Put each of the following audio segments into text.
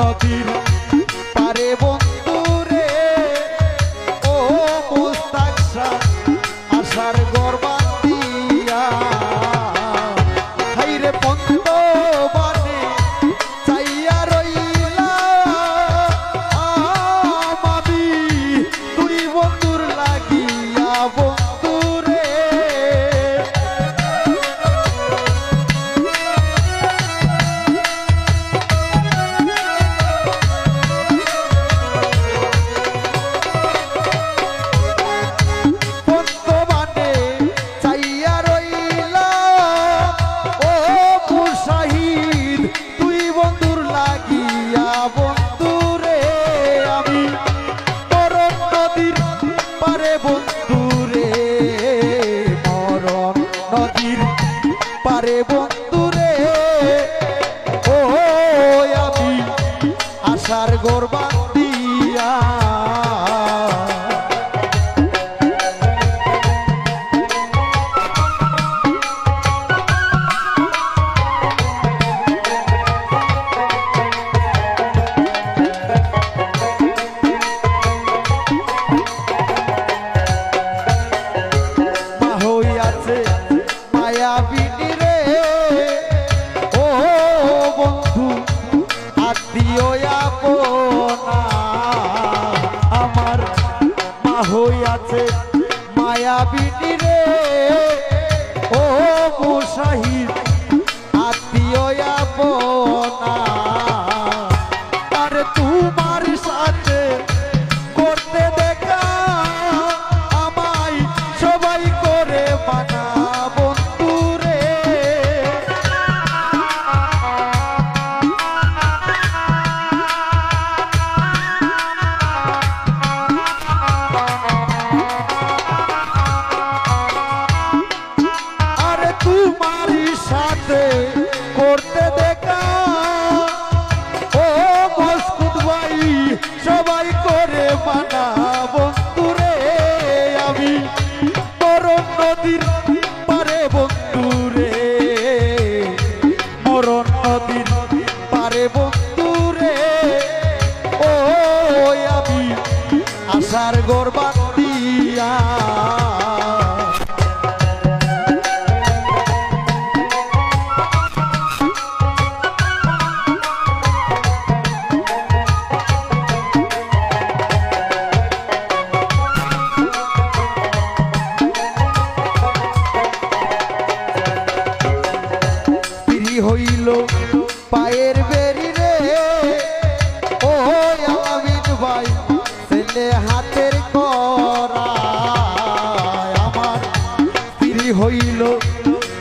Oh, TV. আরে বন্ধুরে ও আমি আশার গোরবা দিও আপনা আমার মা আছে মায়াবিনী রে। ও মুসাহি ছিল পায়ের বেরি রে। ও আমিন ভাই, ছেলে হাতের করা আমার। স্ত্রী হইল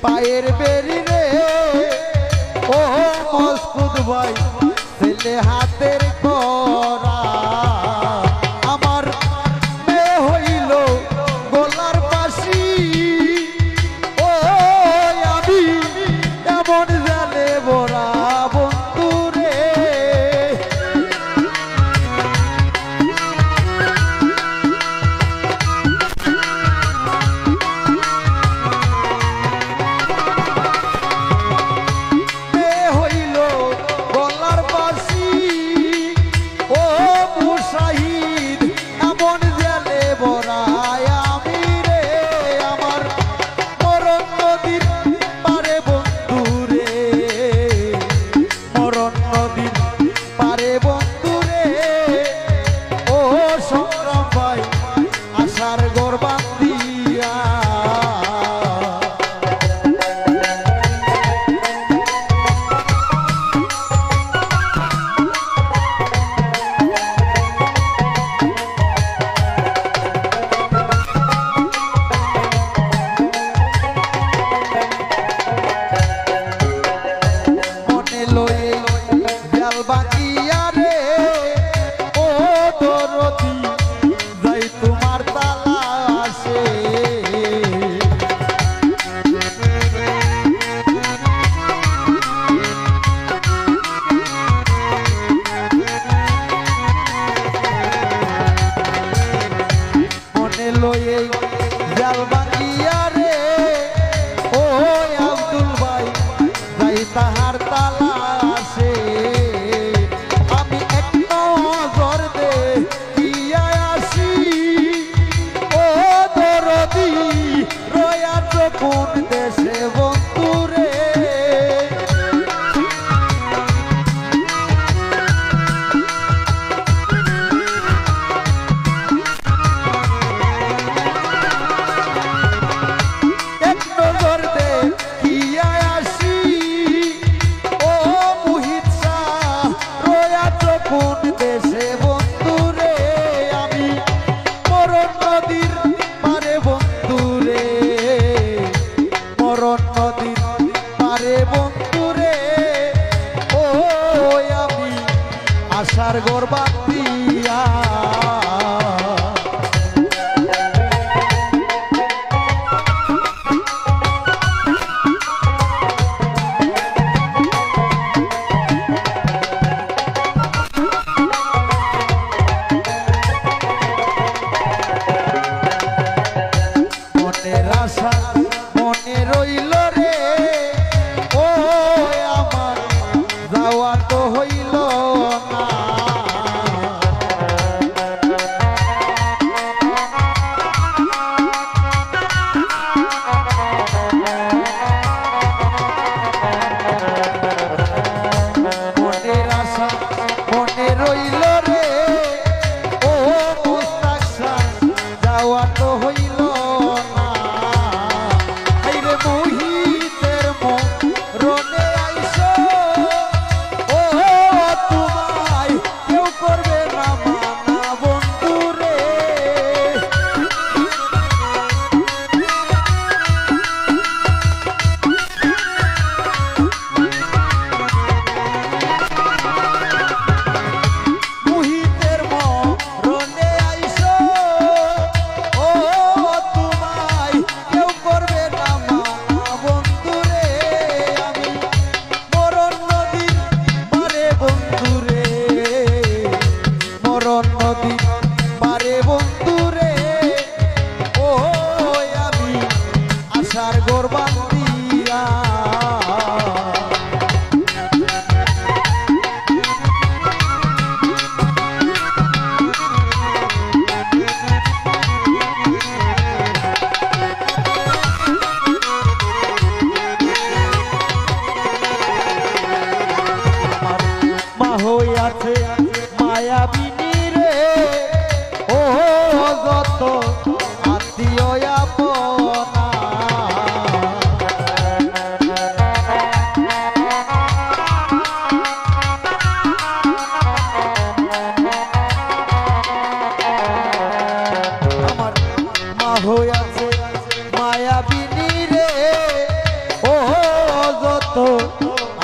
পায়ের বেরি রে। ও মসকুদ ভাই, ছেলে হাতের কর বাদ রইল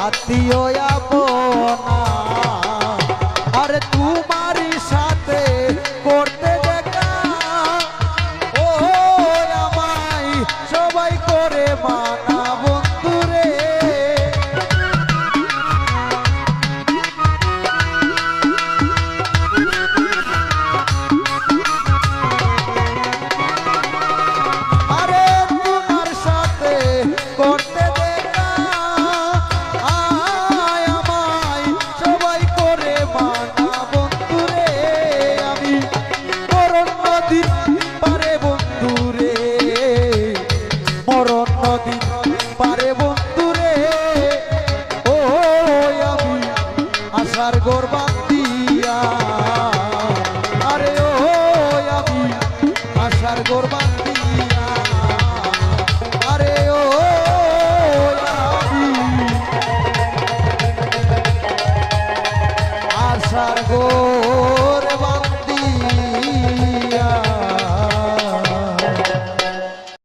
আত্মীয় আপনা আরে ও আমি আশার গর্বান্তি